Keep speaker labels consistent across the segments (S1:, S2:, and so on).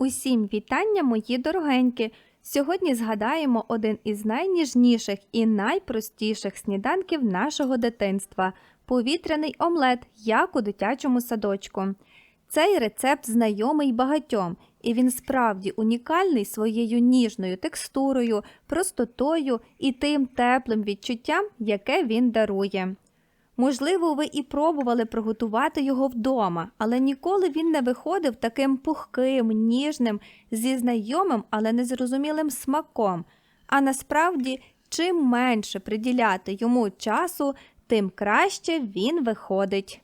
S1: Усім вітання, мої дорогенькі! Сьогодні згадаємо один із найніжніших і найпростіших сніданків нашого дитинства повітряний омлет, як у дитячому садочку. Цей рецепт знайомий багатьом, і він справді унікальний своєю ніжною текстурою, простотою і тим теплим відчуттям, яке він дарує. Можливо, ви і пробували приготувати його вдома, але ніколи він не виходив таким пухким, ніжним, зі знайомим, але незрозумілим смаком. А насправді, чим менше приділяти йому часу, тим краще він виходить.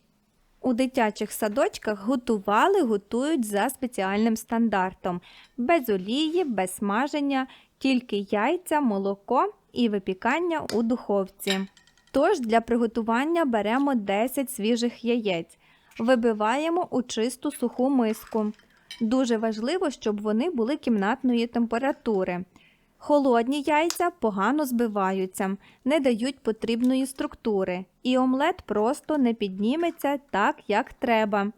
S1: У дитячих садочках готували, готують за спеціальним стандартом: без олії, без смаження, тільки яйця, молоко і випікання у духовці. Тож для приготування беремо 10 свіжих яєць, вибиваємо у чисту суху миску. Дуже важливо, щоб вони були кімнатної температури. Холодні яйця погано збиваються, не дають потрібної структури, і омлет просто не підніметься так, як треба.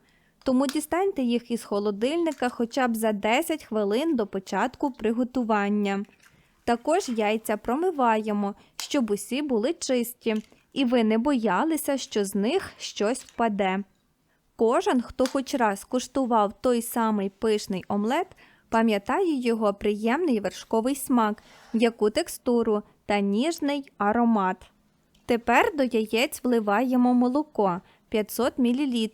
S1: Тому дістаньте їх із холодильника хоча б за 10 хвилин до початку приготування. Також яйця промиваємо, щоб усі були чисті, і ви не боялися, що з них щось впаде. Кожен, хто хоч раз куштував той самий пишний омлет, пам'ятає його приємний вершковий смак, м'яку текстуру та ніжний аромат. Тепер до яєць вливаємо молоко 500 мл.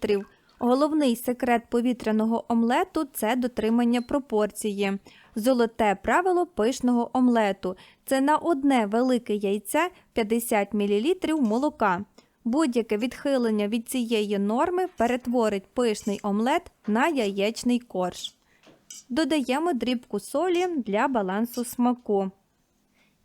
S1: Головний секрет повітряного омлету це дотримання пропорції. Золоте правило пишного омлету це на одне велике яйце 50 мл молока. Будь-яке відхилення від цієї норми перетворить пишний омлет на яєчний корж. Додаємо дрібку солі для балансу смаку.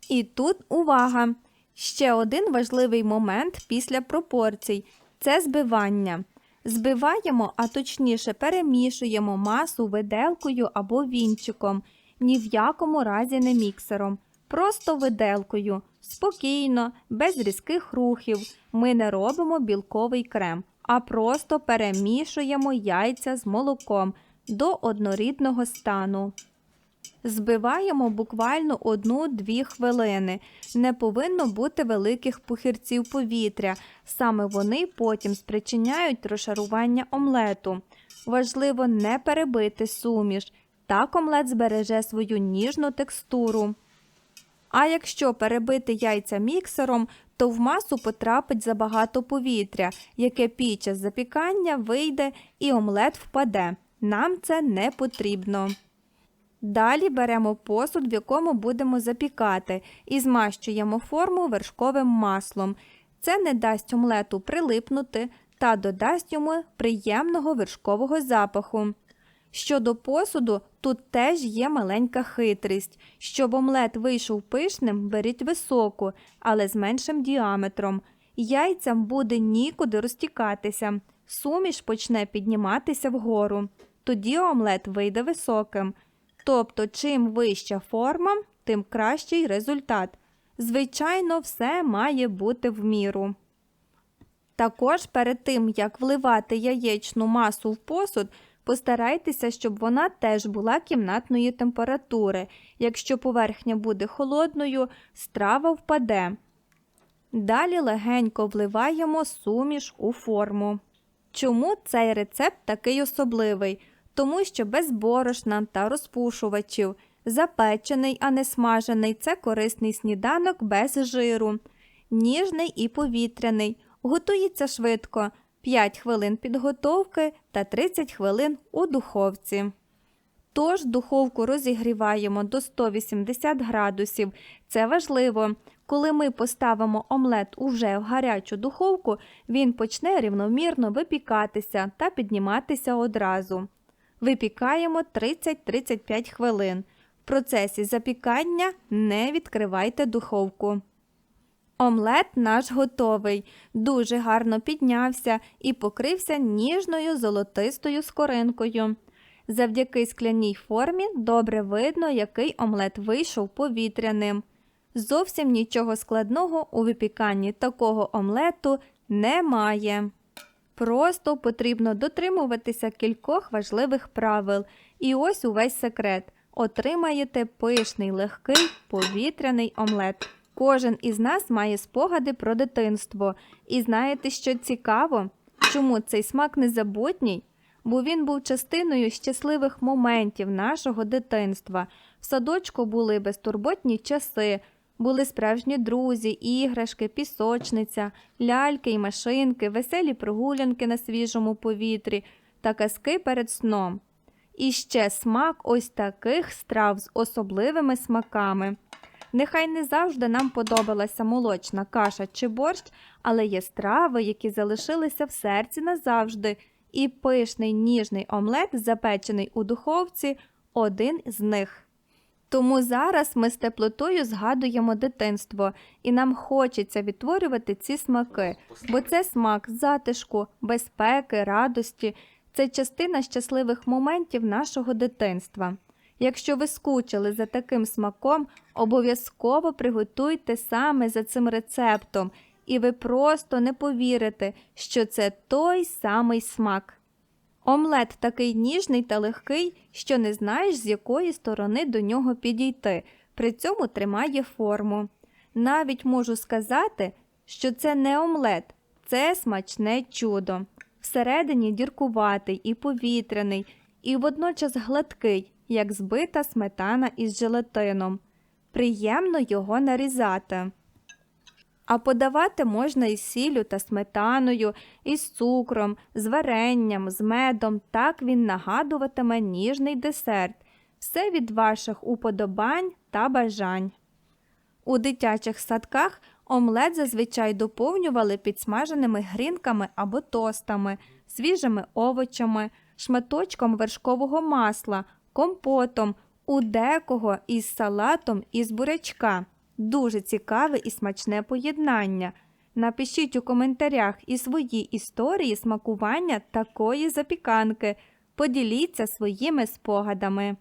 S1: І тут увага! Ще один важливий момент після пропорцій це збивання. Збиваємо, а точніше перемішуємо масу виделкою або вінчиком, ні в якому разі не міксером. Просто виделкою, спокійно, без різких рухів. Ми не робимо білковий крем, а просто перемішуємо яйця з молоком до однорідного стану. Збиваємо буквально 1-2 хвилини. Не повинно бути великих пухирців повітря. Саме вони потім спричиняють розшарування омлету. Важливо не перебити суміш. Так омлет збереже свою ніжну текстуру. А якщо перебити яйця міксером, то в масу потрапить забагато повітря, яке під час запікання вийде і омлет впаде. Нам це не потрібно. Далі беремо посуд, в якому будемо запікати, і змащуємо форму вершковим маслом. Це не дасть омлету прилипнути та додасть йому приємного вершкового запаху. Щодо посуду, тут теж є маленька хитрість. Щоб омлет вийшов пишним, беріть високу, але з меншим діаметром. Яйцям буде нікуди розтікатися. Суміш почне підніматися вгору. Тоді омлет вийде високим. Тобто, чим вища форма, тим кращий результат. Звичайно, все має бути в міру. Також перед тим, як вливати яєчну масу в посуд, постарайтеся, щоб вона теж була кімнатної температури. Якщо поверхня буде холодною, страва впаде. Далі легенько вливаємо суміш у форму. Чому цей рецепт такий особливий? Тому що без борошна та розпушувачів, запечений, а не смажений це корисний сніданок без жиру, ніжний і повітряний, готується швидко 5 хвилин підготовки та 30 хвилин у духовці. Тож духовку розігріваємо до 180 градусів. Це важливо. Коли ми поставимо омлет уже в гарячу духовку, він почне рівномірно випікатися та підніматися одразу. Випікаємо 30-35 хвилин. В процесі запікання не відкривайте духовку. Омлет наш готовий, дуже гарно піднявся і покрився ніжною золотистою скоринкою. Завдяки скляній формі добре видно, який омлет вийшов повітряним. Зовсім нічого складного у випіканні такого омлету немає. Просто потрібно дотримуватися кількох важливих правил. І ось увесь секрет. Отримаєте пишний, легкий, повітряний омлет. Кожен із нас має спогади про дитинство. І знаєте, що цікаво? Чому цей смак незабутній? Бо він був частиною щасливих моментів нашого дитинства. В садочку були безтурботні часи, були справжні друзі, іграшки, пісочниця, ляльки й машинки, веселі прогулянки на свіжому повітрі та казки перед сном. І ще смак ось таких страв з особливими смаками. Нехай не завжди нам подобалася молочна каша чи борщ, але є страви, які залишилися в серці назавжди, і пишний ніжний омлет, запечений у духовці, один з них. Тому зараз ми з теплотою згадуємо дитинство, і нам хочеться відтворювати ці смаки, бо це смак затишку, безпеки, радості, це частина щасливих моментів нашого дитинства. Якщо ви скучили за таким смаком, обов'язково приготуйте саме за цим рецептом, і ви просто не повірите, що це той самий смак. Омлет такий ніжний та легкий, що не знаєш, з якої сторони до нього підійти, при цьому тримає форму. Навіть можу сказати, що це не омлет, це смачне чудо. Всередині діркуватий і повітряний, і водночас гладкий, як збита сметана із желатином. Приємно його нарізати. А подавати можна із сіллю та сметаною, із цукром, з варенням, з медом. Так він нагадуватиме ніжний десерт. Все від ваших уподобань та бажань. У дитячих садках омлет зазвичай доповнювали підсмаженими грінками або тостами, свіжими овочами, шматочком вершкового масла, компотом, у декого із салатом із бурячка. Дуже цікаве і смачне поєднання. Напишіть у коментарях і свої історії смакування такої запіканки. Поділіться своїми спогадами.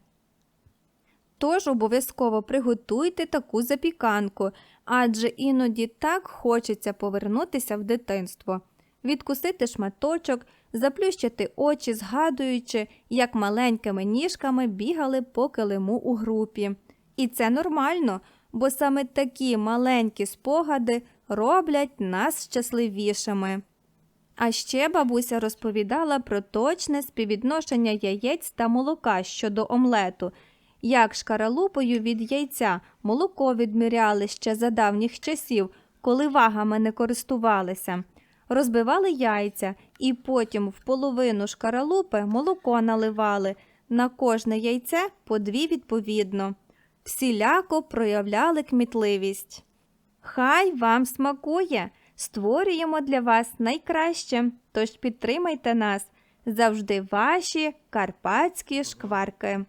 S1: Тож обов'язково приготуйте таку запіканку, адже іноді так хочеться повернутися в дитинство, відкусити шматочок, заплющити очі, згадуючи, як маленькими ніжками бігали по килиму у групі. І це нормально, бо саме такі маленькі спогади роблять нас щасливішими. А ще бабуся розповідала про точне співвідношення яєць та молока щодо омлету, як шкаралупою від яйця молоко відміряли ще за давніх часів, коли вагами не користувалися. Розбивали яйця і потім в половину шкаралупи молоко наливали, на кожне яйце по дві відповідно. Всіляко проявляли кмітливість. Хай вам смакує! Створюємо для вас найкраще, тож підтримайте нас завжди ваші карпатські шкварки.